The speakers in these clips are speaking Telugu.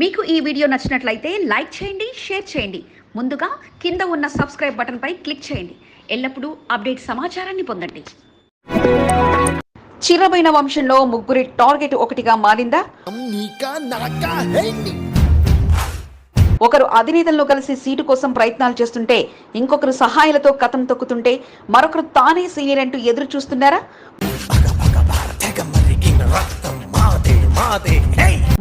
మీకు ఈ వీడియో నచ్చినట్లయితే లైక్ చేయండి షేర్ చేయండి. ముందుగా కింద ఉన్న సబ్స్క్రైబ్ బటన్పై క్లిక్ చేయండి. ఎల్లప్పుడూ అప్డేట్ సమాచారాన్ని పొందండి. చిరబైన వంశంలో ముగ్గురి టార్గెట్ ఒకటిగా మారిందా? ఒకరు అధినేతలను కలిసి సీటు కోసం ప్రయత్నాలు చేస్తుంటే ఇంకొకరు సహాయాలతో కథం తొక్కుతుంటే మరొకరు తానే సీనియర్ అంటూ ఎదురు చూస్తున్నారా మాదే.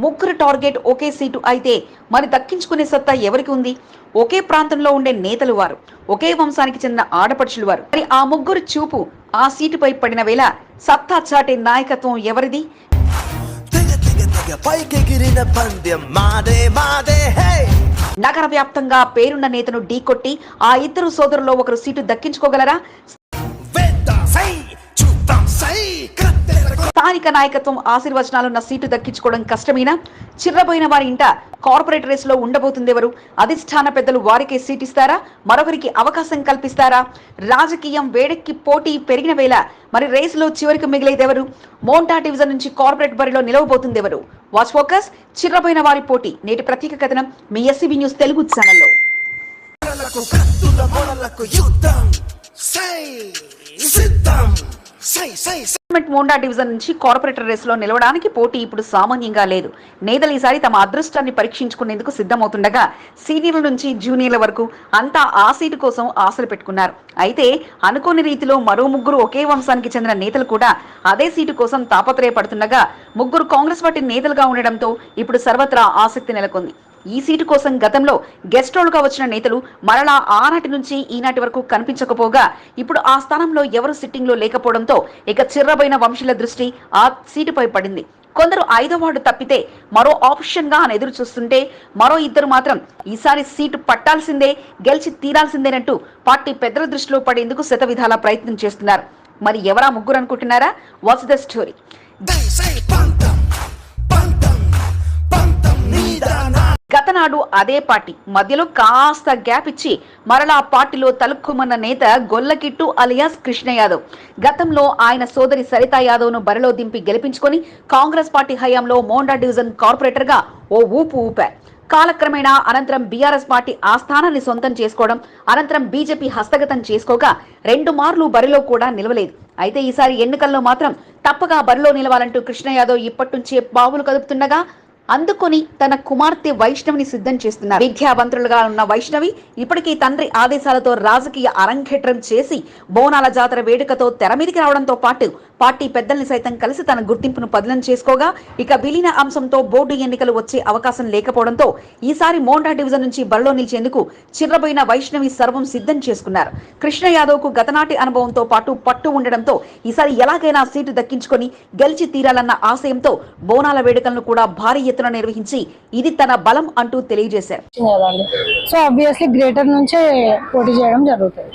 ముగ్గురు టార్గెట్ ఒకే సీటు అయితే మరి దక్కించుకునే సత్తా ఎవరికి ఉంది? ఒకే ప్రాంతంలో ఉండే నేతలు వారు ఒకే వంశానికి చెందిన ఆడపడుచులు వారు. మరి ఆ ముగ్గురు చూపు ఆ సీటుపై పడిన వేళ సత్తా చాటే నాయకత్వం ఎవరిది? నగర వ్యాప్తంగా పేరున్న నేతను ఢీకొట్టి ఆ ఇద్దరు సోదరుల్లో ఒకరు సీటు దక్కించుకోగలరా? స్థానిక నాయకత్వం ఆశీర్వచనాలున్న సీటు దక్కించుకోవడం కష్టమేనా? చిర్రబోయిన వారి ఇంట కార్పొరేట్ రేసులో ఉండబోతుందెవరు అధిష్టాన పెద్దలు వారికే సీట్ ఇస్తారా మరొకరికి అవకాశం కల్పిస్తారా? రాజకీయం వేడెక్కి పోటీ పెరిగిన వేళ మరి రేసులో చివరికి మిగిలేదెవరు మోంటా డివిజన్ నుంచి కార్పొరేట్ బరిలో నిలవబోతుందెవరు వాచ్ ఫోకస్ చిర్రబోయిన వారి పోటీ. నేటి ప్రత్యేక కథనం మీ ఎస్సీబీ న్యూస్ తెలుగు ఛానల్లో. యుద్ధం. సిద్ధం. సై మోండా డివిజన్ నుంచి కార్పొరేటర్ రేసులో నిలవడానికి పోటీ ఇప్పుడు సామాన్యంగా లేదు. నేతలు ఈసారి తమ అదృష్టాన్ని పరీక్షించుకునేందుకు సిద్ధమవుతుండగా సీనియర్ల నుంచి జూనియర్ల వరకు అంతా ఆ సీటు కోసం ఆశలు పెట్టుకున్నారు. అయితే అనుకోని రీతిలో మరో ముగ్గురు ఒకే వంశానికి చెందిన నేతలు కూడా అదే సీటు కోసం తాపత్రయపడుతుండగా ముగ్గురు కాంగ్రెస్ పార్టీ నేతలుగా ఉండడంతో ఇప్పుడు సర్వత్రా ఆసక్తి నెలకొంది. ఈ సీటు కోసం గతంలో గెస్ట్ రోల్గా వచ్చిన నేతలు మరలా ఆనాటి నుంచి ఈనాటి వరకు కనిపించకపోగా ఇప్పుడు ఆ స్థానంలో ఎవరు సిట్టింగ్లో లేకపోవడంతో ఇక చిర్రబైన వంశీల దృష్టి ఆ సీటుపై పడింది. కొందరు ఐదో వార్డు తప్పితే మరో ఆప్షన్గా ఆయన అని ఎదురు చూస్తుంటే మరో ఇద్దరు మాత్రం ఈసారి సీటు పట్టాల్సిందే గెలిచి తీరాల్సిందేనంటూ పార్టీ పెద్దల దృష్టిలో పడేందుకు శతవిధాల ప్రయత్నం చేస్తున్నారు. మరి ఎవరా ముగ్గురు అనుకుంటున్నారా? వాట్స్ ద స్టోరీ గతనాడు అదే పార్టీ. మధ్యలో కాస్త గ్యాప్ ఇచ్చి మరలా పార్టీలో తలుక్కుమన్న నేత గొల్లకిట్టు అలియాస్ కృష్ణ యాదవ్. గతంలో ఆయన సోదరి సరితా యాదవ్ను బరిలో దింపి గెలిపించుకొని కాంగ్రెస్ పార్టీ హయాంలో మోండా డివిజన్ కార్పొరేటర్గా ఓ ఊపు ఊపారు కాలక్రమేణా అనంతరం బీఆర్ఎస్ పార్టీ ఆ స్థానాన్ని సొంతం చేసుకోవడం అనంతరం బీజేపీ హస్తగతం చేసుకోగా రెండు మార్లు బరిలో కూడా నిలవలేదు. అయితే ఈసారి ఎన్నికల్లో మాత్రం తప్పగా బరిలో నిలవాలంటూ కృష్ణ యాదవ్ ఇప్పటి నుంచే పావులు కదుపుతుండగా అందుకొని తన కుమార్తె వైష్ణవిని సిద్ధం చేస్తున్నారు. విద్యావంతులుగా ఉన్న వైష్ణవి ఇప్పటికీ తండ్రి ఆదేశాలతో రాజకీయ అరంగేట్రం చేసి బోనాల జాతర వేడుకతో తెర మీదకి రావడంతో పాటు పార్టీ పెద్దల్ని సైతం కలిసి తన గుర్తింపును పదిలం చేసుకోగా ఇక విలీన అంశంతో బోర్డు ఎన్నికలు వచ్చే అవకాశం లేకపోవడంతో ఈసారి మోండా డివిజన్ నుంచి బరిలో నిలిచేందుకు చిర్రబోయిన వైష్ణవి సర్వం సిద్ధం చేసుకున్నారు. కృష్ణ యాదవ్కు గతనాటి అనుభవంతో పాటు పట్టు ఉండడంతో ఈసారి ఎలాగైనా సీటు దక్కించుకొని గెలిచి తీరాలన్న ఆశయంతో బోనాల వేడుకలను కూడా భారీ ఎత్తున నిర్వహించి ఇది తన బలం అంటూ తెలియజేశారు. సో ఆబ్వియస్లీ గ్రేటర్ నుంచే పోటీ చేయడం జరుగుతుంది.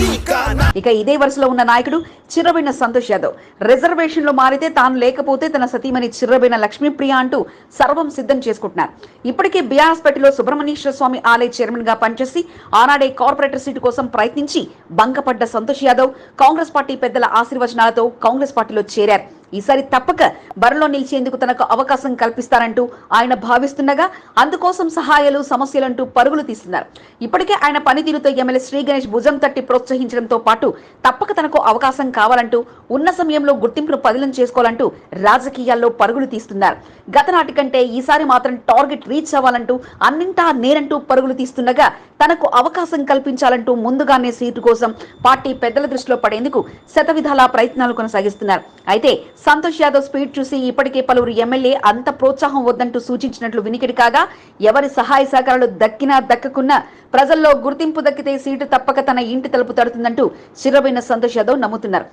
dominicana. ఇక ఇదే వరుసలో ఉన్న నాయకుడు చిర్రబైన సంతోష్ యాదవ్. రిజర్వేషన్లో మారితే తాను లేకపోతే తన సతీమణి చిర్రబైన లక్ష్మీప్రియ అంటూ సర్వం సిద్ధం చేసుకుంటున్నారు. ఇప్పటికే బీఆర్ఎస్ సుబ్రహ్మణ్యేశ్వర స్వామి ఆలయ చైర్మన్గా పనిచేసి ఆనాడే కార్పొరేటర్ సీటు కోసం ప్రయత్నించి బంకపడ్డ సంతోష్ యాదవ్ కాంగ్రెస్ పార్టీ పెద్దల ఆశీర్వచనాలతో కాంగ్రెస్ పార్టీలో చేరారు. ఈసారి తప్పక బరిలో నిలిచేందుకు తనకు అవకాశం కల్పిస్తారంటూ ఆయన భావిస్తుండగా అందుకోసం సహాయాలు సమస్యలంటూ పరుగులు తీస్తున్నారు. ఇప్పటికే ఆయన పనితీరుతో ఎమ్మెల్యే శ్రీ గణేష్ భుజం తట్టి ప్రోత్సహించడంతో పాటు తప్పక తనకు అవకాశం కావాలంటూ ఉన్న సమయంలో గుర్తింపును పదిలం చేసుకోవాలంటూ రాజకీయాల్లో పరుగులు తీస్తున్నారు. గతనాటి కంటే ఈసారి మాత్రం టార్గెట్ రీచ్ అవ్వాలంటూ అన్నింటా నేనంటూ పరుగులు తీస్తుండగా తనకు అవకాశం కల్పించాలంటూ ముందుగానే సీటు కోసం పార్టీ పెద్దల దృష్టిలో పడేందుకు శతవిధాల ప్రయత్నాలు కొనసాగిస్తున్నారు. అయితే సంతోష్ యాదవ్ స్పీడ్ చూసి ఇప్పటికే పలువురు ఎమ్మెల్యే అంత ప్రోత్సాహం వద్దంటూ సూచించినట్లు వినికిడి కాగా ఎవరి సహాయ సహకారాలు దక్కినా దక్కకున్నా ప్రజల్లో గుర్తింపు దక్కితే సీటు తప్పక తన ఇంటి తలుపు తడుతుందంటూ చిరబైన సంతోష్ యాదవ్ నమ్ముతున్నారు.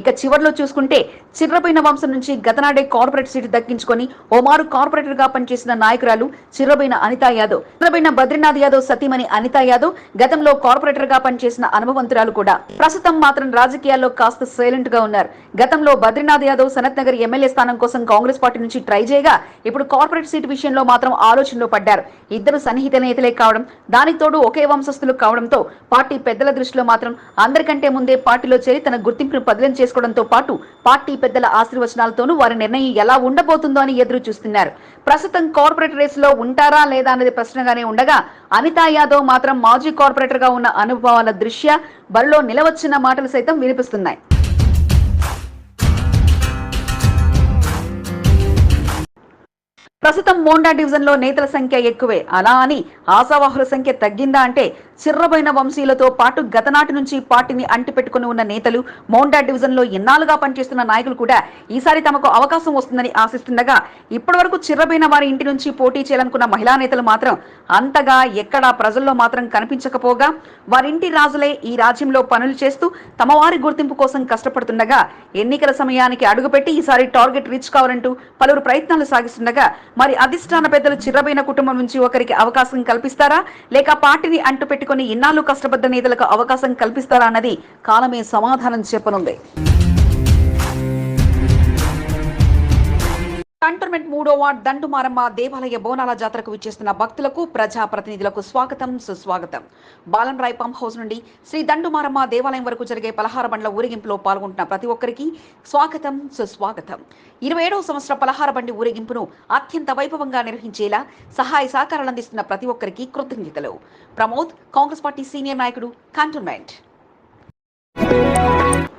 ఇక చివరిలో చూసుకుంటే చిర్రబోయిన వంశం నుంచి గతనాడే కార్పొరేట్ సీటు దక్కించుకొని ఓమారు కార్పొరేటర్గా పనిచేసిన నాయకురాలు చిర్రబోయిన అనితా యాదవ్. చిర్రబోయిన బద్రీనాథ్ యాదవ్ సతీమణి అనితా యాదవ్ గతంలో కార్పొరేటర్గా పనిచేసిన అనుభవంతురాలు కూడా. ప్రస్తుతం మాత్రం రాజకీయాల్లో కాస్త సైలెంట్గా ఉన్నారు. గతంలో బద్రీనాథ్ యాదవ్ సనత్ నగర్ ఎమ్మెల్యే స్థానం కోసం కాంగ్రెస్ పార్టీ నుంచి ట్రై చేయగా ఇప్పుడు కార్పొరేట్ సీటు విషయంలో మాత్రం ఆలోచనలో పడ్డారు. ఇద్దరు సన్నిహిత నేతలే కావడం దానితోడు ఒకే వంశస్థులు కావడంతో పార్టీ పెద్దల దృష్టిలో మాత్రం అందరికంటే ముందే పార్టీలో చేరి తన గుర్తింపును పదిలం చేసుకోవడంతో పాటు పార్టీ పెద్దల ఆశీర్వచనాలతోనూ వారి నిర్ణయం ఎలా ఉండబోతుందో అని ఎదురు చూస్తున్నారు. ప్రస్తుతం కార్పొరేట్ రేసులో ఉంటారా లేదా అనేది ప్రశ్నగానే ఉండగా అనితా యాదవ్ మాత్రం మాజీ కార్పొరేటర్గా ఉన్న అనుభవాల దృష్ట్యా బరిలో నిలవచ్చిన మాటలు సైతం వినిపిస్తున్నాయి. ప్రస్తుతం మోండా డివిజన్లో నేతల సంఖ్య ఎక్కువే. అలా అని ఆశావాహుల సంఖ్య తగ్గిందా అంటే చిర్రబోయిన వంశీయులతో పాటు గతనాటి నుంచి పార్టీని అంటిపెట్టుకుని ఉన్న నేతలు మోండా డివిజన్లో ఎన్నాళ్ళుగా పనిచేస్తున్న నాయకులు కూడా ఈసారి తమకు అవకాశం వస్తుందని ఆశిస్తుండగా ఇప్పటి వరకు చిర్రబోయిన వారి ఇంటి నుంచి పోటీ చేయాలనుకున్న మహిళా నేతలు మాత్రం అంతగా ఎక్కడా ప్రజల్లో మాత్రం కనిపించకపోగా వారింటి రాజులే ఈ రాజ్యంలో పనులు చేస్తూ తమ వారి గుర్తింపు కోసం కష్టపడుతుండగా ఎన్నికల సమయానికి అడుగుపెట్టి ఈసారి టార్గెట్ రీచ్ కావాలంటూ పలువురు ప్రయత్నాలు సాగిస్తుండగా మరి అధిష్టాన పెద్దలు చిర్రబైన కుటుంబం నుంచి ఒకరికి అవకాశం కల్పిస్తారా? లేక పార్టీని అంటు పెట్టుకుని ఇన్నాళ్ళు కష్టపడ్డ నేతలకు అవకాశం కల్పిస్తారా అన్నది కాలమే సమాధానం చెప్పనుంది. కంటోన్మెంట్ మూడో వార్డ్ దండుమారమ్మ దేవాలయ బోనాల జాతరకు విచ్చేస్తున్న భక్తులకు ప్రజా ప్రతినిధులకు స్వాగతం సుస్వాగతం. బాలన్ రాయ్ పంప్ హౌస్ నుండి శ్రీ దండుమారమ్మ దేవాలయం వరకు జరిగే పలహార బండ్ల ఊరేగింపులో పాల్గొంటున్న ప్రతి ఒక్కరికి స్వాగతం సుస్వాగతం. ఇరవై ఏడవ సంవత్సర పలహార బండి ఊరేగింపును అత్యంత వైభవంగా నిర్వహించేలా సహాయ సహకారాలు అందిస్తున్న ప్రతి ఒక్కరికి కృతజ్ఞతలు. ప్రమోద్ కాంగ్రెస్ పార్టీ సీనియర్ నాయకుడు కంటోన్మెంట్.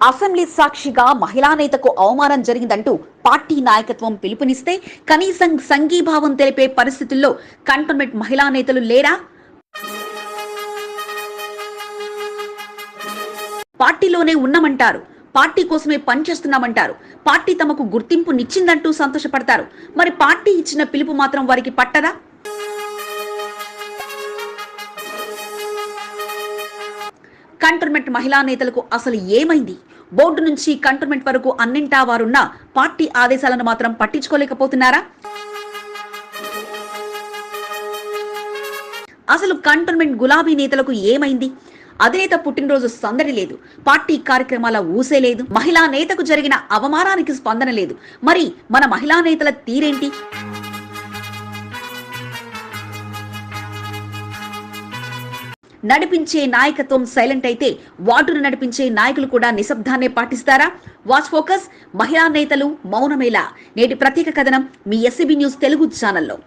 అసెంబ్లీ సాక్షిగా మహిళా నేతకు అవమానం జరిగిందంటూ పార్టీ నాయకత్వం పిలుపునిస్తే కనీసం సంఘీభావం తెలిపే పరిస్థితుల్లో కంటోన్మెంట్ మహిళా నేతలు లేరా? పార్టీలోనే ఉన్నామంటారు. పార్టీ కోసమే పనిచేస్తున్నామంటారు. పార్టీ తమకు గుర్తింపునిచ్చిందంటూ సంతోషపడతారు. మరి పార్టీ ఇచ్చిన పిలుపు మాత్రం వారికి పట్టదా? కంటోన్మెంట్ మహిళా నేతలకు అసలు ఏమైంది? బోర్డు నుంచి కంటోన్మెంట్ వరకు అన్నింటా వారున్న పార్టీ ఆదేశాలను మాత్రం పట్టించుకోలేకపోతున్నారా? అసలు కంటోన్మెంట్ గులాబీ నేతలకు ఏమైంది? అధినేత పుట్టినరోజు సందడి లేదు. పార్టీ కార్యక్రమాల ఊసే లేదు. మహిళా నేతకు జరిగిన అవమానానికి స్పందన లేదు. మరి మన మహిళా నేతల తీరేంటి? నడిపించే నాయకత్వం సైలెంట్ అయితే వాటును నడిపించే నాయకులు కూడా నిశ్శబ్దాన్నే పాటిస్తారా? వాచ్ ఫోకస్ మహిళా నేతలు మౌనమేలా నేటి ప్రత్యేక కథనం మీ ఎస్సీబీ న్యూస్ తెలుగు ఛానల్లో.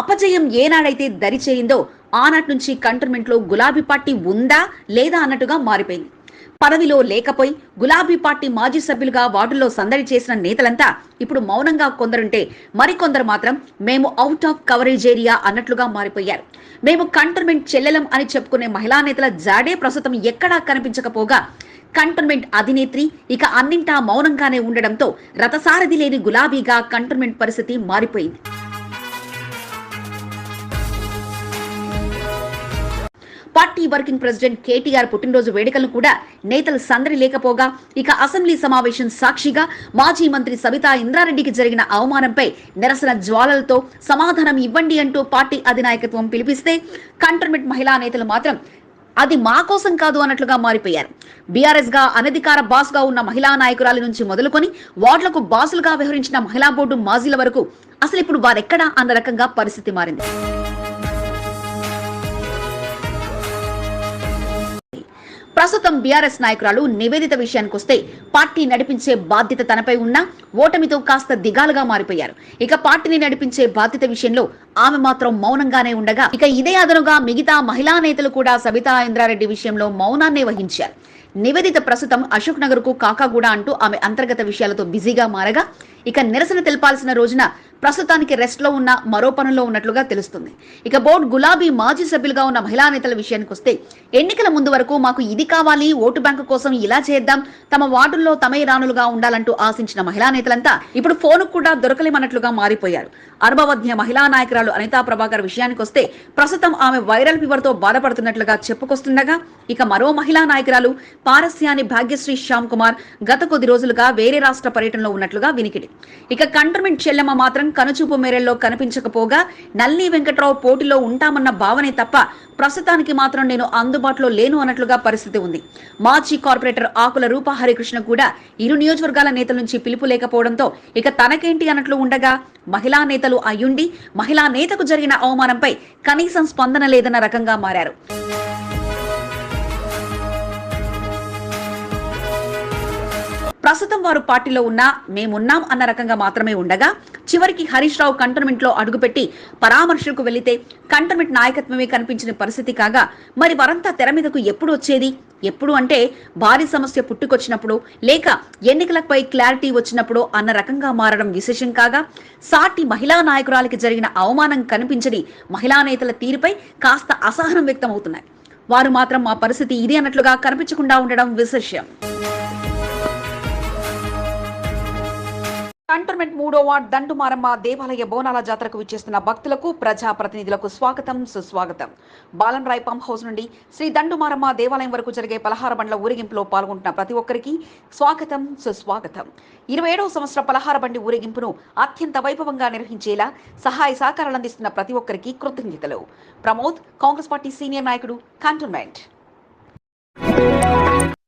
అపజయం ఏనాడైతే దరిచేయిందో ఆనాటి నుంచి కంటర్మెంట్లో గులాబీ పార్టీ ఉందా లేదా అన్నట్టుగా మారిపోయింది. పదవిలో లేకపోయి గులాబీ పార్టీ మాజీ సభ్యులుగా వార్డుల్లో సందడి చేసిన నేతలంతా ఇప్పుడు మౌనంగా కొందరుంటే మరికొందరు మాత్రం మేము అవుట్ ఆఫ్ కవరేజ్ ఏరియా అన్నట్లుగా మారిపోయారు. మేము కంటోన్మెంట్ చెల్లెలం అని చెప్పుకునే మహిళా నేతల జాడే ప్రస్తుతం ఎక్కడా కనిపించకపోగా కంటోన్మెంట్ అధినేత్రి ఇక అన్నింటా మౌనంగానే ఉండడంతో రథసారథి లేని గులాబీగా కంటోన్మెంట్ పరిస్థితి మారిపోయింది. పార్టీ వర్కింగ్ ప్రెసిడెంట్ కేటీఆర్ పుట్టినరోజు వేడుకలను కూడా నేతలు సందడి లేకపోగా ఇక అసెంబ్లీ సమావేశం సాక్షిగా మాజీ మంత్రి సబితా ఇంద్రారెడ్డికి జరిగిన అవమానంపై నిరసన జ్వాలలతో సమాధానం ఇవ్వండి అంటూ పార్టీ అధినాయకత్వం పిలిపిస్తే కంటర్మెంట్ మహిళా నేతలు మాత్రం అది మా కోసం కాదు అన్నట్లుగా మారిపోయారు. బీఆర్ఎస్గా అనధికార బాస్గా ఉన్న మహిళా నాయకురాలి నుంచి మొదలుకొని వార్డులకు బాసులుగా వ్యవహరించిన మహిళా బోర్డు మాజీల వరకు అసలు ఇప్పుడు వారెక్కడా అన్న రకంగా పరిస్థితి మారింది. ప్రస్తుతం బీఆర్ఎస్ నాయకురాలు నివేదిత విషయానికొస్తే పార్టీ నడిపించే బాధ్యత తనపై ఉన్న ఓటమితో కాస్త దిగాలుగా మారిపోయారు. ఇక పార్టీని నడిపించే బాధ్యత విషయంలో ఆమె మాత్రం మౌనంగానే ఉండగా ఇక ఇదే అదనుగా మిగతా మహిళా నేతలు కూడా సబితా ఇంద్రారెడ్డి విషయంలో మౌనాన్నే వహించారు. నివేదిత ప్రస్తుతం అశోక్ నగర్కు కాకాగూడ అంటూ ఆమె అంతర్గత విషయాలతో బిజీగా మారగా ఇక నిరసన తెలపాల్సిన రోజున ప్రస్తుతానికి రెస్ట్లో ఉన్న మరో పనుల్లో ఉన్నట్లుగా తెలుస్తుంది. ఇక బోర్డు గులాబీ మాజీ సభ్యులుగా ఉన్న మహిళా నేతల విషయానికి వస్తే ఎన్నికల ముందు వరకు మాకు ఇది కావాలి ఓటు బ్యాంకు కోసం ఇలా చేద్దాం తమ వార్డుల్లో తమే రాణులుగా ఉండాలంటూ ఆశించిన మహిళా నేతలంతా ఇప్పుడు ఫోన్ కూడా దొరకలేమన్నట్లుగా మారిపోయారు. అనుభవజ్ఞ మహిళా నాయకురాలు అనితా ప్రభాకర్ విషయానికి వస్తే ప్రస్తుతం ఆమె వైరల్ ఫీవర్తో బాధపడుతున్నట్లుగా చెప్పుకొస్తుండగా ఇక మరో మహిళా నాయకురాలు పారస్యాని భాగ్యశ్రీ శ్యామ్ కుమార్ గత కొద్ది రోజులుగా వేరే రాష్ట్ర పర్యటనలో ఉన్నట్లుగా వినికిడి. ఇక కంటర్మెంట్ చెల్లెమ్మ మాత్రం కనుచూపు మేరల్లో కనిపించకపోగా నల్లి వెంకట్రావు పోటీలో ఉంటామన్న భావనే తప్ప ప్రస్తుతానికి మాత్రం నేను అందుబాటులో లేను అన్నట్లుగా పరిస్థితి ఉంది. మాజీ కార్పొరేటర్ ఆకుల రూప హరికృష్ణ కూడా ఇరు నియోజకవర్గాల నేతల నుంచి పిలుపు లేకపోవడంతో ఇక తనకేంటి అన్నట్లు ఉండగా మహిళా నేతలు అయ్యుండి మహిళా నేతకు జరిగిన అవమానంపై కనీసం స్పందన లేదన్న రకంగా మారారు. ప్రస్తుతం వారు పార్టీలో ఉన్నా మేమున్నాం అన్న రకంగా మాత్రమే ఉండగా చివరికి హరీష్ రావు కంటోన్మెంట్లో అడుగుపెట్టి పరామర్శలకు వెళితే కంటోన్మెంట్ నాయకత్వమే కనిపించిన పరిస్థితి కాగా మరి వారంతా తెర మీదకు ఎప్పుడు వచ్చేది? ఎప్పుడు అంటే భారీ సమస్య పుట్టుకొచ్చినప్పుడు లేక ఎన్నికలపై క్లారిటీ వచ్చినప్పుడు అన్న రకంగా మారడం విశేషం కాగా సాటి మహిళా నాయకురాలకి జరిగిన అవమానం కనిపించని మహిళా నేతల తీరుపై కాస్త అసహనం వ్యక్తమవుతున్నాయి. వారు మాత్రం మా పరిస్థితి ఇది అన్నట్లుగా కనిపించకుండా ఉండడం విశేషం. కంటోన్మెంట్ మూడో వార్డ్ దండుమారమ్మ దేవాలయ బోనాల జాతరకు విచ్చేస్తున్న భక్తులకు ప్రజా ప్రతినిధులకు స్వాగతం సుస్వాగతం. బాలంరాయ్ పంప్ హౌస్ నుండి శ్రీ దండుమారమ్మ దేవాలయం వరకు జరిగే పలహార బండ్ల ఊరేగింపులో పాల్గొంటున్న ప్రతి ఒక్కరికి స్వాగతం సుస్వాగతం. ఇరవై ఏడవ సంవత్సర పలహార బండి ఊరేగింపును అత్యంత వైభవంగా నిర్వహించేలా సహాయ సహకారాలు అందిస్తున్న ప్రతి ఒక్కరికి కృతజ్ఞతలు. ప్రమోద్ కాంగ్రెస్ పార్టీ సీనియర్ నాయకుడు కంటోన్మెంట్.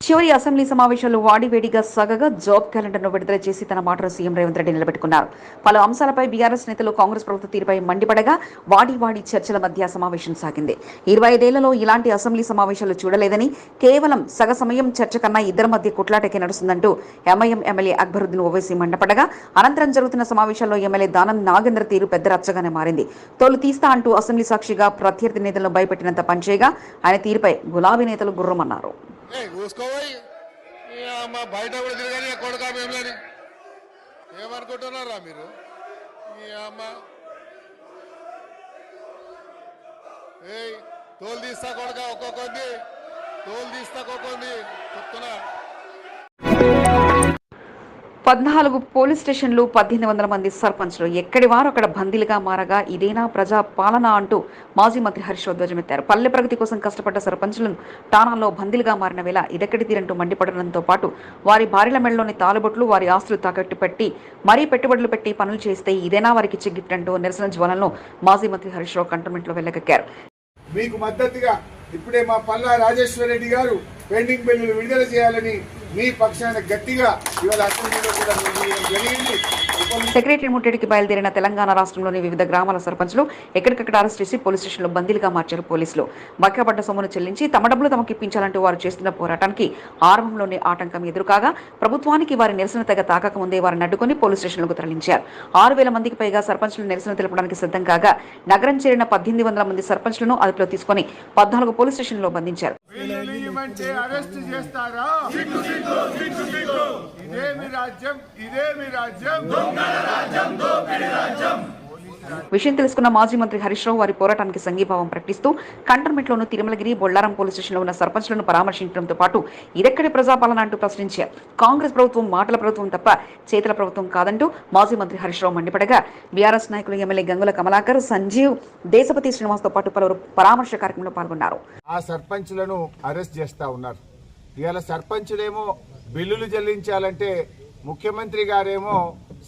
చివరి అసెంబ్లీ సమావేశాలు వాడివేడిగా సగగా జాబ్ క్యాలెండర్ను విడుదల చేసి తన మాటను సీఎం రేవంత్ రెడ్డి నిలబెట్టుకున్నారు. పలు అంశాలపై బీఆర్ఎస్ నేతలు కాంగ్రెస్ ప్రభుత్వ తీరుపై మండిపడగా వాడి వాడి చర్చల మధ్య సమావేశం సాగింది. ఇరవై ఐదేళ్ళలో ఇలాంటి అసెంబ్లీ సమావేశాలు చూడలేదని కేవలం సగ సమయం చర్చ కన్నా ఇద్దరి మధ్య కుట్లాటకే నడుస్తుందంటూ ఎంఐఎం ఎమ్మెల్యే అక్బరుద్దీన్ ఓవైసీ మండపడగా అనంతరం జరుగుతున్న సమావేశాల్లో ఎమ్మెల్యే దానం నాగేంద్ర తీరు పెద్ద రచ్చగానే మారింది. తోలు తీస్తా అంటూ అసెంబ్లీ సాక్షిగా ప్రత్యర్థి నేతలను భయపెట్టినంత పనిచేయగా ఆయన తీరుపై గులాబీ నేతలు గుర్రమన్నారు. ఏ చూసుకోబోయి అమ్మ బయట కూడా తిరగని కొడుక మేమని ఏమనుకుంటున్నారా మీరు? ఈ అమ్మ. ఏయ్ తోలు తీస్తా కొడుక ఒక్కొక్కంది తోలు తీస్తా ఒక్కొక్కంది చెప్తున్నా. పద్నాలుగు పోలీస్ స్టేషన్లు పద్దెనిమిది వందల మంది సర్పంచ్లు ఎక్కడి వారు అక్కడ బందీలుగా మారగా ఇదేనా ప్రజా పాలన అంటూ మాజీ మంత్రి హరీష్ ధ్వజమెత్తారు. పల్లె ప్రగతి కోసం కష్టపడ్డ సర్పంచ్లను టానాల్లో బందీలుగా మారిన వేళ ఇదెక్కడి తీరంటూ మండిపడడంతో పాటు వారి భార్యల మెడలోని తాలుబొట్లు వారి ఆస్తులు తాకట్టు పెట్టి మరీ పెట్టుబడులు పెట్టి పనులు చేస్తే ఇదేనా వారికి ఇచ్చే గిఫ్ట్ అంటూ నిరసన జ్వలంలో మాజీ మంత్రి హరీష్ రావు కంటోన్మెంట్లో వెళ్ళగక్కారు మీకు మద్దతుగా ఇప్పుడే మా పల్లా రాజేశ్వర రెడ్డి గారు పెండింగ్ బిల్లులు విడుదల చేయాలని మీ పక్షాన గట్టిగా ఇవాళ అసెంబ్లీలో కూడా జరిగింది సెక్రటరీ ముట్టడికి బయలుదేరిన తెలంగాణ రాష్ట్రంలోని వివిధ గ్రామాల సర్పంచ్లు ఎక్కడికక్కడ అరెస్ట్ చేసి పోలీస్ స్టేషన్లో బందీలుగా మార్చారు పోలీసులు. బక్కపడ్డ సొమ్మును చెల్లించి తమ డబ్బులు తమకు ఇప్పించాలంటూ వారు చేస్తున్న పోరాటానికి ఆరంభంలోనే ఆటంకం ఎదురుకాగా ప్రభుత్వానికి వారి నిరసన తెగ తాకక ముందే వారిని అడ్డుకొని పోలీస్ స్టేషన్లకు తరలించారు. ఆరు వేల మందికి పైగా సర్పంచ్లు నిరసన తెలపడానికి సిద్ధం కాగా నగరం చేరిన పద్దెనిమిది వందల మంది సర్పంచ్లను అదుపులో తీసుకొని పద్నాలుగు పోలీస్ స్టేషన్లో బంధించారు. రాజ్యం రాజ్యం. విషయం తెలుసుకున్న మాజీ మంత్రి హరీష్ రావు వారి పోరాటానికి సంఘీభావం ప్రకటిస్తూ కంటోన్మెంట్లోని తిరుమలగిరి బొల్లారం పోలీస్ స్టేషన్లో ఉన్న సర్పంచ్లను పరామర్శించడంతో పాటు ఇదెక్కడి ప్రజాపాలన అంటూ ప్రశ్నించారు. కాంగ్రెస్ ప్రభుత్వం మాటల ప్రభుత్వం తప్ప చేతుల ప్రభుత్వం కాదంటూ మాజీ మంత్రి హరీష్ రావు మండిపడగా బీఆర్ఎస్ నాయకులు ఎమ్మెల్యే గంగుల కమలాకర్ సంజీవ్ దేశపతి శ్రీనివాస్తో పాటు పలువురు పరామర్శ కార్యక్రమంలో పాల్గొన్నారు. ఆ సర్పంచులను అరెస్ట్ చేస్తా ఉన్నారు. ఇవాళ సర్పంచులేమో బిల్లులు చెల్లించాలంటే ముఖ్యమంత్రి గారేమో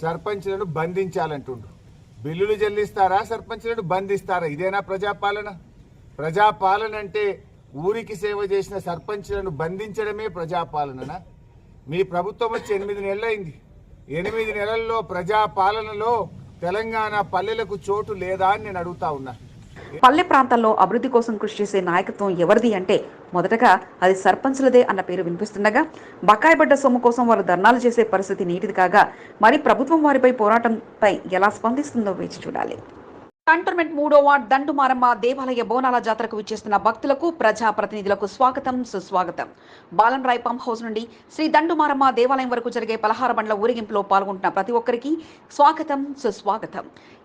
సర్పంచులను బంధించాలంటుండ్రు. బిల్లులు చెల్లిస్తారా సర్పంచులను బంధిస్తారా? ఇదేనా ప్రజాపాలన? ప్రజాపాలన అంటే ఊరికి సేవ చేసిన సర్పంచులను బంధించడమే ప్రజాపాలననా? మీ ప్రభుత్వం వచ్చి ఎనిమిది నెలలైంది. ఎనిమిది నెలల్లో ప్రజాపాలనలో తెలంగాణ పల్లెలకు చోటు లేదా అని నేను అడుగుతా ఉన్నా. పల్లె ప్రాంతాల్లో అభివృద్ధి కోసం కృషి చేసే నాయకత్వం ఎవరిది అంటే మొదటగా అది సర్పంచులదే అన్న పేరు వినిపిస్తుండగా బకాయిబడ్డ సొమ్ము కోసం వారు ధర్నాలు చేసే పరిస్థితి నీటిది కాగా మరి ప్రభుత్వం వారిపై పోరాటంపై ఎలా స్పందిస్తుందో వేచి చూడాలి. కంటోన్మెంట్ మూడో వార్డ్ దండుమారమ్మ దేవాలయ బోనాల జాతరకు విచ్చేస్తున్న భక్తులకు ప్రజా ప్రతినిధులకు స్వాగతం సుస్వాగతం. బాలన్రాయ్ పంప్ హౌస్ నుండి శ్రీ దండుమారమ్మ దేవాలయం వరకు జరిగే పలహార బండ్ల ఊరేగింపులో పాల్గొంటున్న ప్రతి ఒక్కరికి స్వాగతం సుస్వాగతం.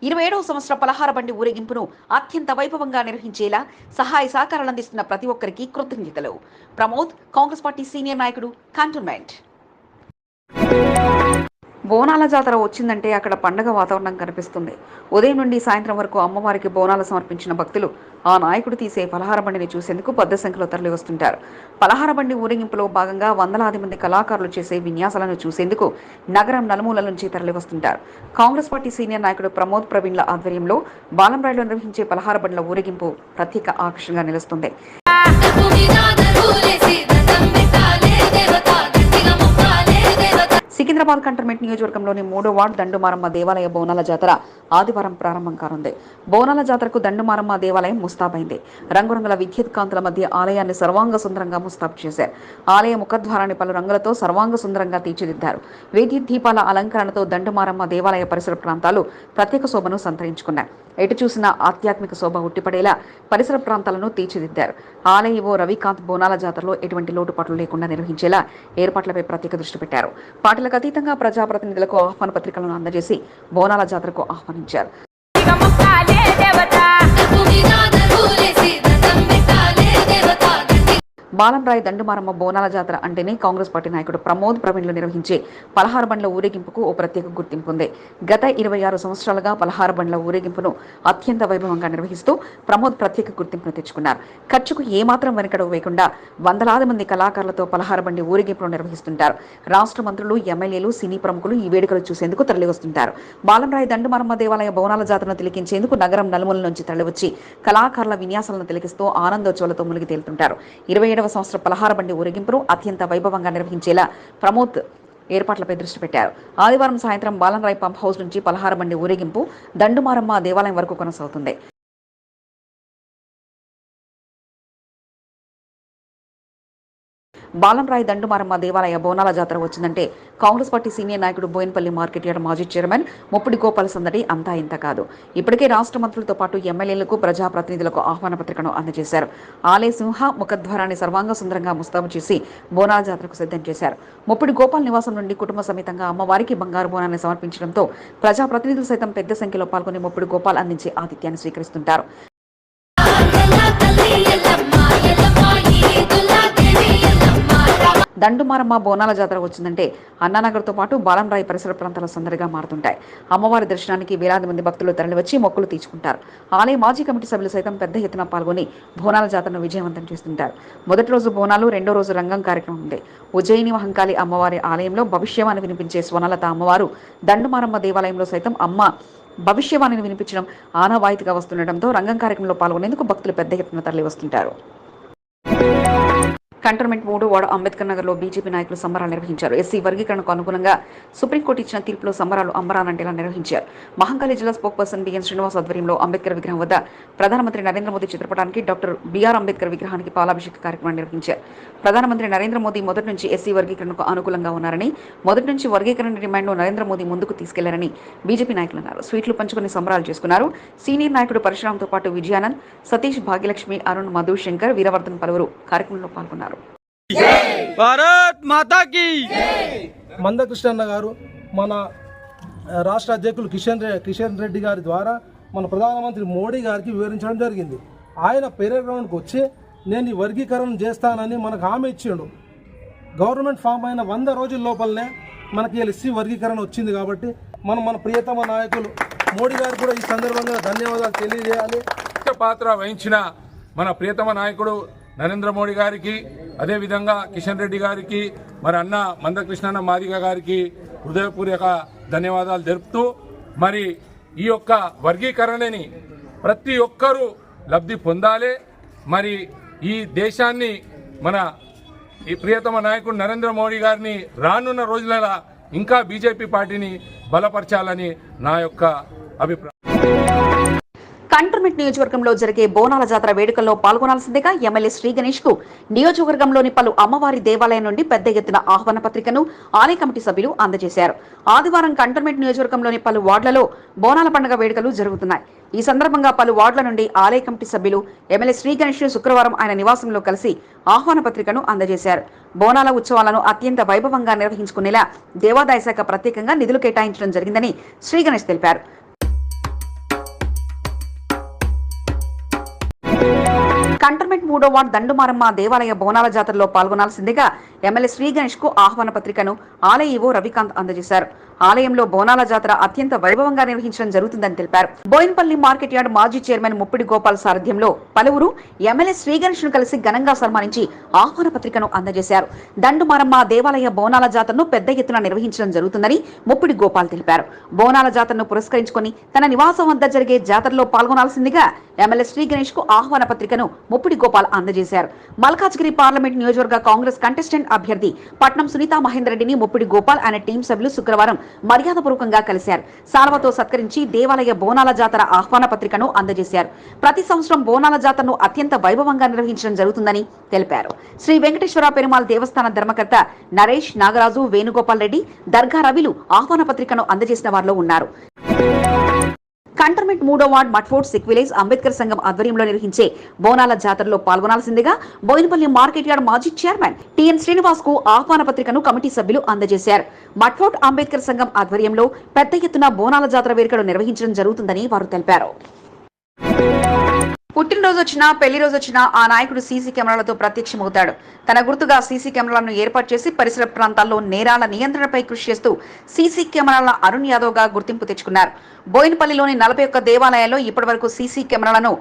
ఇరవై ఏడవ సంవత్సర పలహార బండి ఊరేగింపును అత్యంత వైభవంగా నిర్వహించేలా సహాయ సహకారాలు అందిస్తున్న ప్రతి ఒక్కరికి కృతజ్ఞతలు. ప్రమోద్ కాంగ్రెస్ పార్టీ సీనియర్ నాయకుడు కంటోన్మెంట్. బోనాల జాతర వచ్చిందంటే అక్కడ పండగ వాతావరణం కనిపిస్తుంది. ఉదయం నుండి సాయంత్రం వరకు అమ్మవారికి బోనాలు సమర్పించిన భక్తులు ఆ నాయకుడు తీసే పలహార బండిని చూసేందుకు పెద్ద సంఖ్యలో తరలి వస్తుంటారు పలహార బండి ఊరేగింపులో భాగంగా వందలాది మంది కళాకారులు చేసే విన్యాసాలను చూసేందుకు నగరం నలుమూలల నుంచి తరలి వస్తుంటారు కాంగ్రెస్ పార్టీ సీనియర్ నాయకుడు ప్రమోద్ ప్రవీణ్ల ఆధ్వర్యంలో బాలంరాయిలో నిర్వహించే పలహార బండ్ల ఊరేగింపు ప్రత్యేక ఆకర్షణగా నిలుస్తుంది. సికింద్రాబాద్ నియోజకవర్గంలోని మూడో వార్డు దండుమారమ్మ దేవాలయ బోనాల జాతర ఆదివారం ప్రారంభం కానుంది. బోనాల జాతరకు దండుమారమ్మ దేవాలయం ముస్తాబైంది. రంగురంగుల విద్యుత్ కాంతుల మధ్య ఆలయాన్ని సర్వాంగ సుందరంగా ముస్తాబు చేశారు. ఆలయ ముఖద్వారాన్ని పలు రంగులతో సర్వాంగ సుందరంగా తీర్చిదిద్దారు. విద్యుత్ దీపాల అలంకరణతో దండుమారమ్మ దేవాలయ పరిసర ప్రాంతాలు ప్రత్యేక శోభను సంతరించుకున్నాయి. ఎటు చూసినా ఆధ్యాత్మిక శోభ ఉట్టిపడేలా పరిసర ప్రాంతాలను తీర్చిదిద్దారు. ఆలయవో రవికాంత్ బోనాల జాతరలో ఎటువంటి లోటుపాట్లు లేకుండా నిర్వహించేలా ఏర్పాట్లపై ప్రత్యేక దృష్టి పెట్టారు. పార్టీలకు అతీతంగా ప్రజాప్రతినిధులకు ఆహ్వాన పత్రికలను అందజేసి బోనాల జాతరకు ఆహ్వానించారు. ప్రారంభించారు బాలంరాయి దండుమారమ్మ బోనాల జాతర అంటేనే కాంగ్రెస్ పార్టీ నాయకుడు ప్రమోద్ ప్రవీణ్లు నిర్వహించే పలహార బండ్ల ఊరేగింపుకు ఓ ప్రత్యేక గుర్తింపు ఉంది. గత ఇరవై ఆరు సంవత్సరాలుగా పలహార బండ్ల ఊరేగింపును అత్యంత వైభవంగా నిర్వహిస్తూ ప్రమోద్ ప్రత్యేక గుర్తింపును తెచ్చుకున్నారు. ఖర్చుకు ఏమాత్రం వెనకడ వేయకుండా వందలాది మంది కళాకారులతో పలహార బండి ఊరేగింపును నిర్వహిస్తుంటారు. రాష్ట్ర మంత్రులు ఎమ్మెల్యేలు సినీ ప్రముఖులు ఈ వేడుకలు చూసేందుకు తరలివస్తుంటారు. బాలంరాయి దండుమారమ్మ దేవాలయ బోనాల జాతరను తిలకించేందుకు నగరం నలుమూల నుంచి తరలివచ్చి కళాకారుల విన్యాసాలను తిలకిస్తూ ఆనందోత్సవాలతో మునిగి తేలుతుంటారు. ఇరవై ఏడవ సంవత్సర పలహార బండి ఊరేగింపును అత్యంత వైభవంగా నిర్వహించేలా ప్రమోద్ ఏర్పాట్లపై దృష్టి పెట్టారు. ఆదివారం సాయంత్రం బాలన్రాయ్ పంప్ హౌస్ నుంచి పలహార బండి ఊరేగింపు దండుమారమ్మ దేవాలయం వరకు కొనసాగుతుంది. బాలంరాయ్ దండుమారమ్మ దేవాలయ బోనాల జాతర వచ్చిందంటే కాంగ్రెస్ పార్టీ సీనియర్ నాయకుడు బోయినపల్లి మార్కెట్ యార్డ్ మాజీ చైర్మన్ ముప్పిడి గోపాల సందడి అంతా ఇంత కాదు. ఇప్పటికే రాష్ట్ర మంత్రులతో పాటు ఎమ్మెల్యేలకు ప్రజాప్రతినిధులకు ఆహ్వాన పత్రికను అందజేశారు. ఆలయ సింహ ముఖద్వారాన్ని సర్వాంగ సుందరంగా ముస్తాబు చేసి బోనాల జాతరకు సిద్ధం చేశారు. ముప్పిడి గోపాల్ నివాసం నుండి కుటుంబ సమేతంగా అమ్మవారికి బంగారు బోనాన్ని సమర్పించడంతో ప్రజాప్రతినిధులు సైతం పెద్ద సంఖ్యలో పాల్గొని ముప్పిడి గోపాల్ అందించే ఆతిథ్యాన్ని స్వీకరిస్తుంటారు. దండుమారమ్మ బోనాల జాతర వచ్చిందంటే అన్నానగర్తో పాటు బాలంరాయి పరిసర ప్రాంతాల సందడిగా మారుతుంటాయి. అమ్మవారి దర్శనానికి వేలాది మంది భక్తులు తరలివచ్చి మొక్కులు తీర్చుకుంటారు. ఆలయ మాజీ కమిటీ సభ్యులు సైతం పెద్ద ఎత్తున పాల్గొని బోనాల జాతరను విజయవంతం చేస్తుంటారు. మొదటి రోజు బోనాలు రెండో రోజు రంగం కార్యక్రమం ఉంది. ఉజ్జయిని మహంకాళి అమ్మవారి ఆలయంలో భవిష్యవాణి వినిపించే స్వనలత అమ్మవారు దండుమారమ్మ దేవాలయంలో సైతం అమ్మ భవిష్యవాణిని వినిపించడం ఆనవాయితీగా వస్తుండటంతో రంగం కార్యక్రమంలో పాల్గొనేందుకు భక్తులు పెద్ద ఎత్తున తరలి వస్తుంటారు కంటోన్మెంట్ మూడు వార్డు అంబేద్కర్ నగర్లో బీజేపీ నాయకులు సంబరాలు నిర్వహించారు. ఎస్సీ వర్గీకరణకు అనుగుణంగా సుప్రీంకోర్టు ఇచ్చిన తీర్పులో సంబరాలు అంబరాలంటేలా నిర్వహించారు. మహంకాళి జిల్లా స్పోక్ పర్సన్ బిఎన్ శ్రీనివాస్ ఆధ్వర్యంలో అంబేద్కర్ విగ్రహం వద్ద ప్రధానమంత్రి నరేంద్ర మోదీ చిత్రపటానికి డాక్టర్ బిఆర్ అంబేద్కర్ విగ్రహానికి పాలాభిషేక కార్యక్రమం నిర్వహించారు. ప్రధానమంత్రి నరేంద్ర మోదీ మొదటి నుంచి ఎస్సీ వర్గీకరణకు అనుకూలంగా ఉన్నారని మొదటి నుంచి వర్గీకరణ డిమాండ్ను నరేంద్ర మోదీ ముందుకు తీసుకెళ్ళారని బీజేపీ నాయకులు అన్నారు. స్వీట్లు పంచుకుని సంబరాలు చేసుకున్నారు. సీనియర్ నాయకుడు పరశురామ్తో పాటు విజయానంద్ సతీష్ భాగ్యలక్ష్మి అరుణ్ మధు శంకర్ వీరవర్ధన్ పలువురు కార్యక్రమంలో పాల్గొన్నారు. భారత్ మాతా కీ. మందకృష్ణన్న గారు మన రాష్ట్ర అధ్యక్షులు కిషన్ కిషన్ రెడ్డి గారి ద్వారా మన ప్రధానమంత్రి మోడీ గారికి వివరించడం జరిగింది. ఆయన పెరేడ్ గ్రౌండ్కి వచ్చి నేను ఈ వర్గీకరణ చేస్తానని మనకు హామీ ఇచ్చిండు. గవర్నమెంట్ ఫామ్ అయిన వంద రోజుల లోపలనే మనకి ఎస్సీ వర్గీకరణ వచ్చింది కాబట్టి మనం మన ప్రియతమ నాయకులు మోడీ గారికి కూడా ఈ సందర్భంగా ధన్యవాదాలు తెలియజేయాలి. ముఖ్య పాత్ర వహించిన మన ప్రియతమ నాయకుడు నరేంద్ర మోడీ గారికి అదేవిధంగా కిషన్ రెడ్డి గారికి మరి అన్న మందకృష్ణన్న మాదిగ గారికి హృదయపూర్వక ధన్యవాదాలు తెలుపుతూ మరి ఈ యొక్క వర్గీకరణని ప్రతి ఒక్కరూ లబ్ధి పొందాలి. మరి ఈ దేశాన్ని మన ఈ ప్రియతమ నాయకుడు నరేంద్ర మోడీ గారిని రానున్న రోజులలో ఇంకా బీజేపీ పార్టీని బలపరచాలని నా యొక్క అభిప్రాయం. కంటోన్మెంట్ నియోజకవర్గంలో జరిగే బోనాల జాతర వేడుకల్లో పాల్గొనాల్సిందిగా ఎమ్మెల్యే శ్రీ గణేష్కు నియోజకవర్గంలోని పలు అమ్మవారి దేవాలయం నుండి పెద్ద ఎత్తున ఆహ్వాన పత్రికను ఆలయ కమిటీ సభ్యులు అందజేశారు. ఆదివారం కంటోన్మెంట్ నియోజకవర్గంలోని పలు వార్డులలో బోనాల పండుగ వేడుకలు జరుగుతున్నాయి. ఈ సందర్భంగా పలు వార్డుల నుండి ఆలయ కమిటీ సభ్యులు ఎమ్మెల్యే శ్రీ గణేష్ శుక్రవారం ఆయన నివాసంలో కలిసి ఆహ్వాన పత్రికను అందజేశారు. బోనాల ఉత్సవాలను అత్యంత వైభవంగా నిర్వహించుకునేలా దేవాదాయ శాఖ ప్రత్యేకంగా నిధులు కేటాయించడం జరిగిందని శ్రీ గణేష్ తెలిపారు. కంటోన్మెంట్ మూడో వార్డు దండుమారమ్మ దేవాలయ బోనాల జాతరలో పాల్గొనాల్సిందిగా ఎమ్మెల్యే శ్రీ గణేష్కు ఆహ్వాన పత్రికను ఆలయ ఈవో రవికాంత్ అందజేశారు. ఆలయంలో బోనాల జాతర అత్యంత వైభవంగా నిర్వహించడం జరుగుతుందని తెలిపారు. బోయిన్పల్లి మార్కెట్ యార్డ్ మాజీ చైర్మన్ ముప్పిడి గోపాల్ సారథ్యంలో పలువురు ఎమ్మెల్యే శ్రీ గణేష్ను కలిసి ఘనంగా సన్మానించి ఆహ్వాన పత్రికను అందజేశారు. దండుమారమ్మ దేవాలయ బోనాల జాతరను పెద్ద ఎత్తున నిర్వహించడం జరుగుతుందని ముప్పిడి గోపాల్ తెలిపారు. బోనాల జాతరను పురస్కరించుకొని తన నివాసం వద్ద జరిగే జాతరలో పాల్గొనాల్సిందిగా ఎమ్మెల్యే శ్రీ గణేష్కు ఆహ్వాన పత్రికను ముప్పిడి గోపాల్ అందజేశారు. మల్కాజ్గిరి పార్లమెంట్ నియోజకవర్గ కాంగ్రెస్ కంటెస్టెంట్ అభ్యర్థి పట్నం సునీత మహేందర్రెడ్డిని ముప్పిడి గోపాల్ ఆయన టీం సభ్యులు శుక్రవారం మర్యాదపూర్వకంగా కలిశారు. సాల్వతో సత్కరించి దేవాలయ బోనాల జాతర ఆహ్వాన పత్రికను అందజేశారు. ప్రతి సంవత్సరం బోనాల జాతరను అత్యంత వైభవంగా నిర్వహించడం జరుగుతుందని తెలిపారు. శ్రీ వెంకటేశ్వర పెరుమాల్ దేవస్థాన ధర్మకర్త నరేష్ నాగరాజు వేణుగోపాల్ రెడ్డి దర్గా రవిలు ఆహ్వాన పత్రికను అందజేసిన వారిలో ఉన్నారు. కంటర్మెంట్ మూడో వార్డ్ మట్ఫోర్డ్ సిక్ విలేజ్ అంబేద్కర్ సంఘం ఆధ్వర్యంలో నిర్వహించే బోనాల జాతరలో పాల్గొనాల్సిందిగా బోయినపల్లి మార్కెట్ యార్డ్ మాజీ చైర్మన్ టిఎన్ శ్రీనివాస్కు ఆహ్వాన పత్రికను కమిటీ సభ్యులు అందజేశారు. మట్ఫోర్డ్ అంబేద్కర్ సంఘం ఆధ్వర్యంలో పెద్ద ఎత్తున బోనాల జాతర వేడుకలు నిర్వహించడం జరుగుతుందని వారు తెలిపారు. పుట్టినరోజు వచ్చినా పెళ్ళి రోజు వచ్చినా ఆ నాయకుడు సీసీ కెమెరాలతో ప్రత్యక్షమవుతాడు. తన గుర్తుగా సీసీ కెమెరాలను ఏర్పాటు చేసి పరిసర ప్రాంతాల్లో నేరాల నియంత్రణపై కృషి చేస్తూ సీసీ కెమెరాల అరుణ్ యాదవ్గా గుర్తింపు తెచ్చుకున్నారు. బోయినపల్లిలోని నలభై ఒక్క దేవాలయాల్లో ఇప్పటివరకు సీసీ కెమెరాలను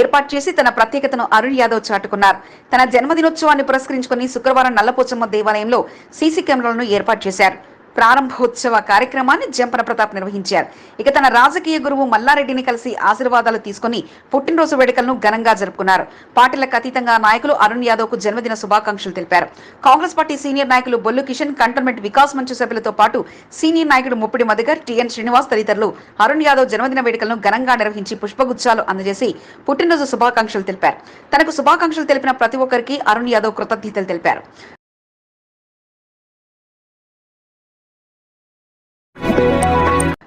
ఏర్పాటు చేసి తన ప్రత్యేకతను అరుణ్ యాదవ్ చాటుకున్నారు. తన జన్మదినోత్సవాన్ని పురస్కరించుకుని శుక్రవారం నల్లపోచమ్మ దేవాలయంలో సీసీ కెమెరాలను ఏర్పాటు చేశారు. ప్రారంభోత్సవ కార్యక్రమాన్ని జంపన ప్రతాప్ నిర్వహించారు. ఇక తన రాజకీయ గురువు మల్లారెడ్డిని కలిసి ఆశీర్వాదాలు తీసుకుని పుట్టినరోజు వేడుకలను ఘనంగా జరుపుకున్నారు. పార్టీలకు అతీతంగా నాయకులు అరుణ్ యాదవ్కు జన్మదిన శుభాకాంక్షలు తెలిపారు. కాంగ్రెస్ పార్టీ సీనియర్ నాయకులు బొల్లు కిషన్ కంటోన్మెంట్ వికాస్ మంచు సభ్యులతో పాటు సీనియర్ నాయకుడు ముప్పిడి మధుగర్ టిఎన్ శ్రీనివాస్ తదితరులు అరుణ్ యాదవ్ జన్మదిన వేడుకలను ఘనంగా నిర్వహించి పుష్పగుచ్చాలు అందజేసి పుట్టినరోజు శుభాకాంక్షలు తెలిపారు. తనకు శుభాకాంక్షలు తెలిపిన ప్రతి ఒక్కరికి అరుణ్ యాదవ్ కృతజ్ఞతలు తెలిపారు.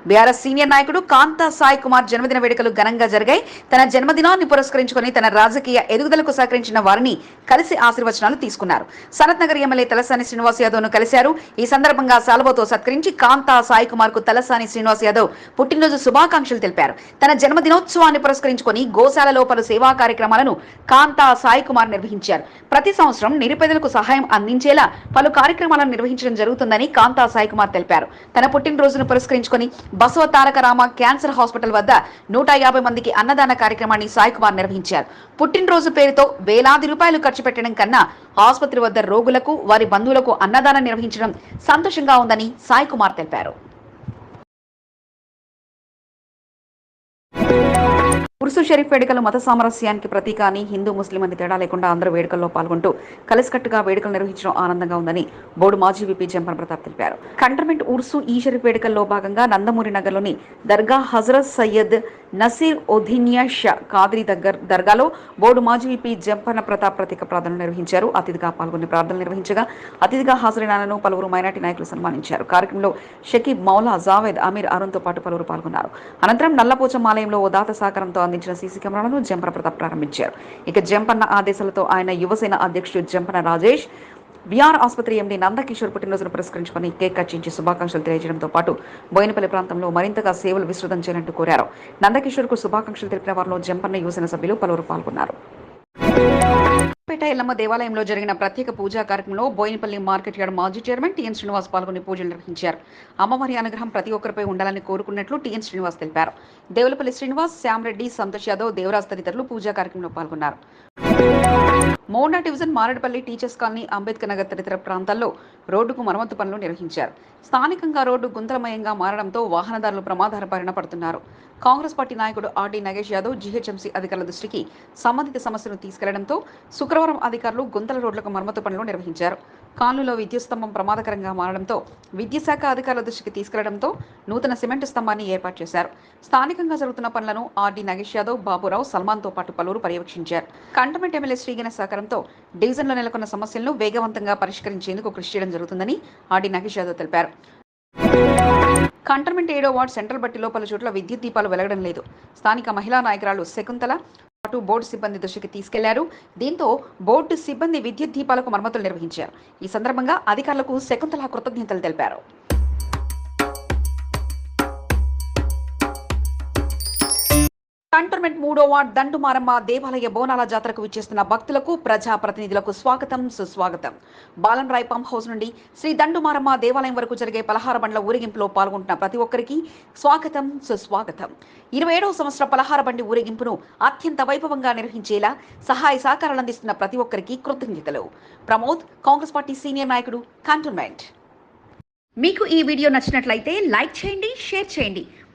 బీఆర్ఎస్ సీనియర్ నాయకుడు కాంతా సాయి కుమార్ జన్మదిన వేడుకలు ఘనంగా జరిగాయి. తన జన్మదినాన్ని పురస్కరించుకొని తన రాజకీయ ఎదుగుదలకు సహకరించిన వారిని కలిసి ఆశీర్వచనాలు తీసుకున్నారు. సనత్ నగర్ ఎమ్మెల్యే తలసాని శ్రీనివాస్ యాదవ్ను కలిశారు. ఈ సందర్భంగా సాల్వతో సత్కరించి కాంతా సాయి కుమార్కు తలసాని శ్రీనివాస్ యాదవ్ పుట్టినరోజు శుభాకాంక్షలు తెలిపారు. తన జన్మదినోత్సవాన్ని పురస్కరించుకొని గోశాలలో పలు సేవా కార్యక్రమాలను కాంతా సాయి కుమార్ నిర్వహించారు. ప్రతి సంవత్సరం నిరుపేదలకు సహాయం అందించేలా పలు కార్యక్రమాలను నిర్వహించడం జరుగుతుందని కాంతా సాయి కుమార్ తెలిపారు. తన పుట్టినరోజును పురస్కరించుకొని బసవ తారక రామ క్యాన్సర్ హాస్పిటల్ వద్ద నూట యాభై మందికి అన్నదాన కార్యక్రమాన్ని సాయి కుమార్ నిర్వహించారు. పుట్టినరోజు పేరుతో వేలాది రూపాయలు ఖర్చు పెట్టడం కన్నా ఆసుపత్రి వద్ద రోగులకు వారి బంధువులకు అన్నదానం నిర్వహించడం సంతోషంగా ఉందని సాయి కుమార్ తెలిపారు. ఉర్సు షరీఫ్ వేడుకలు మత సామరస్యానికి ప్రతీక అని హిందూ ముస్లిం అని తేడా లేకుండా అందరూ వేడుకల్లో పాల్గొంటూ కలిసికట్టుగా వేడుకలు నిర్వహించడం ఆనందంగా ఉందని బోర్డు మాజీ విపి జంపన్ ప్రతాప్ తెలిపారు. కంటర్మెంట్ ఉర్సు ఈ షరీఫ్ వేడుకల్లో భాగంగా నందమూరి నగర్లోని దర్గా హజరత్ సయ్యద్ నసీర్ ఒధినియా షా కాద్రి దగ్గర దర్గాలో బోర్డు మాజీ విపి జంపన్న ప్రతాప్ ప్రత్యేక ప్రార్థనలు నిర్వహించారు. అతిథిగా పాల్గొని ప్రార్థనలు నిర్వహించగా అతిథిగా హాజరైన పలువురు మైనార్టీ నాయకులు సన్మానించారు. కార్యక్రమంలో షకీబ్ మౌలా జావేద్ అమీర్ అరుణ్తో పాటు పలువురు పాల్గొన్నారు. అనంతరం నల్లపోచం ఆలయంలో ఓ దాత సహకారంతో అందించిన సీసీ కెమెరాలను జంపన ప్రతాప్ ప్రారంభించారు. ఇక జంపన్న ఆదేశాలతో ఆయన యువసేన అధ్యక్షుడు జంపన రాజేష్ బీఆర్ ఆసుపత్రి ఎండీ నందకిషోర్ పుట్టినరోజును పురస్కరించుకొని కేక్ కట్ చేయించి శుభాకాంక్షలు తెలియజేయడంతో పాటు బోయినపల్లి ప్రాంతంలో మరింతగా సేవలు విస్తృతం చేయాలంటూ కోరారు. నందకిషోర్కు శుభాకాంక్షలు తెలిపిన వారిలో జంపన్న యువసేన సభ్యులు పలువురు పాల్గొన్నారు. పేట ఎల్లమ్మ దేవాలయంలో జరిగిన ప్రత్యేక పూజా కార్యక్రమంలో బోయినపల్లి మార్కెట్ యార్డ్ మాజీ చైర్మన్ టిఎన్ శ్రీనివాస్ పాల్గొని పూజలు నిర్వహించారు. అమ్మవారి అనుగ్రహం ప్రతి ఒక్కరిపై ఉండాలని కోరుకున్నట్లు టిఎన్ శ్రీనివాస్ తెలిపారు. దేవులపల్లి శ్రీనివాస్ శ్యామరెడ్డి సంతోష్ యాదవ్ దేవరాజ్ తదితరులు పూజా కార్యక్రమంలో పాల్గొన్నారు. Monda division Maredpally teachers colony Ambedkar Nagar తదితర ప్రాంతాల్లో రోడ్డుకు మరమ్మతు పనులు నిర్వహించారు. స్థానికంగా రోడ్డు గుంతలమయంగా మారడంతో వాహనదారులు ప్రమాదాల బారిన పడుతున్నారు. కాంగ్రెస్ పార్టీ నాయకుడు ఆర్డీ నగేష్ యాదవ్ జీహెచ్ఎంసీ అధికారుల దృష్టికి సంబంధిత సమస్యను తీసుకెళ్ళడంతో శుక్రవారం అధికారులు గుంతల రోడ్లకు మరమ్మతు పనులు నిర్వహించారు. కాలులో విద్యుత్ స్తంభం ప్రమాదకరంగా మారడంతో విద్యాశాఖ అధికారుల దృష్టికి తీసుకెళ్ళడంతో నూతన సిమెంట్ స్తంభాన్ని ఏర్పాటు చేశారు. స్థానికంగా జరుగుతున్న పనులను ఆర్డీ నగేష్ యాదవ్ బాబురావు సల్మాన్తో పాటు పలువురు పర్యవేక్షించారు. కంటమెంట్ ఎమ్మెల్యే శ్రీగణ సహకారంతో డివిజన్లో నెలకొన్న సమస్యలను వేగవంతంగా పరిష్కరించేందుకు కృషి చేయడం జరుగుతుందని ఆర్డీ నగేష్ యాదవ్ తెలిపారు. కంటర్మెంట్ ఏడో వార్డ్ సెంట్రల్ బట్టిలో పలు చోట్ల విద్యుత్ దీపాలు వెలగడం లేదు. స్థానిక మహిళా నాయకురాలు శకుంతల పాటు బోర్డు సిబ్బంది దృష్టికి తీసుకెళ్ళారు. దీంతో బోర్డు సిబ్బంది విద్యుత్ దీపాలకు మరమ్మతులు నిర్వహించారు. ఈ సందర్భంగా అధికారులకు శకుంతల కృతజ్ఞతలు తెలిపారు. కంటోన్మెంట్ మూడో వార్డ్ దండుమారమ్మ దేవాలయ బోనాల జాతరకు విచ్చేస్తున్న భక్తులకు ప్రజా ప్రతినిధులకు స్వాగతం సుస్వాగతం. బాలన్రాయ్ పంప్ హౌస్ నుండి శ్రీ దండుమారమ్మ దేవాలయం వరకు జరిగే పలహార బండ్ల ఊరేగింపులో పాల్గొంటున్న ప్రతి ఒక్కరికి స్వాగతం సుస్వాగతం. ఇరవై ఏడవ సంవత్సర పలహార బండి ఊరేగింపును అత్యంత వైభవంగా నిర్వహించేలా సహాయ సహకారాలు అందిస్తున్న ప్రతి ఒక్కరికి కృతజ్ఞతలు. ప్రమోద్ కాంగ్రెస్ పార్టీ సీనియర్ నాయకుడు కంటోన్మెంట్. మీకు ఈ వీడియో నచ్చినట్లయితే లైక్ చేయండి షేర్ చేయండి.